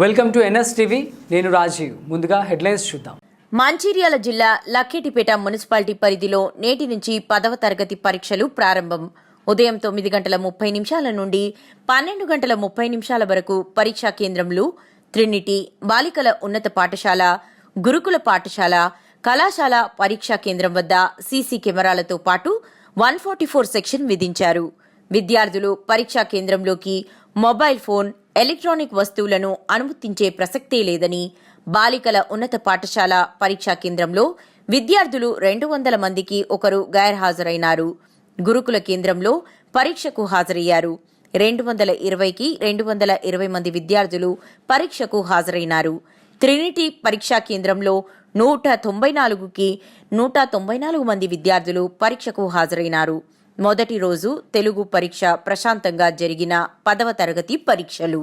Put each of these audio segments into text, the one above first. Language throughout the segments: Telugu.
Welcome to NS TV. నేను రాజీవ్. ముందుగా హెడ్లైన్స్ చూద్దాం. మంచిర్యాల జిల్లా లక్కేటిపేట మున్సిపాలిటీ పరిధిలో నేటి నుంచి పదవ తరగతి పరీక్షలు ప్రారంభం. ఉదయం తొమ్మిది గంటల ముప్పై నిమిషాల నుండి పన్నెండు గంటల ముప్పై నిమిషాల వరకు పరీక్షా కేంద్రంలో ట్రినిటీ బాలికల ఉన్నత పాఠశాల గురుకుల పాఠశాల కళాశాల పరీక్షా కేంద్రం వద్ద సీసీ కెమెరాలతో పాటు వన్ ఫార్టీ ఫోర్ సెక్షన్ విధించారు. విద్యార్థులు పరీక్షా కేంద్రంలోకి మొబైల్ ఫోన్ ఎలక్ట్రానిక్ వస్తువులను అనుమతించే ప్రసక్తే లేదని బాలికల ఉన్నత పాఠశాల పరీక్షా కేంద్రంలో విద్యార్థులు రెండు వందల మందికి ఒకరు గైర్హాజరైనారు. గురుకుల కేంద్రంలో పరీక్షకు హాజరయ్యారు. రెండు వందల ఇరవైకి రెండు వందల ఇరవై మంది విద్యార్థులు పరీక్షకు హాజరైనారు. ట్రినిటీ పరీక్షా కేంద్రంలో నూట తొంభై నాలుగుకి నూట తొంభై నాలుగు మంది విద్యార్థులు పరీక్షకు హాజరైనారు. మొదటి రోజు తెలుగు పరీక్ష ప్రశాంతంగా జరిగిన పదవ తరగతి పరీక్షలు.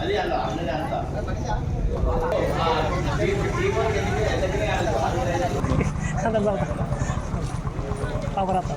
అదే అలా అన్నది అంతా పాపరాత్రి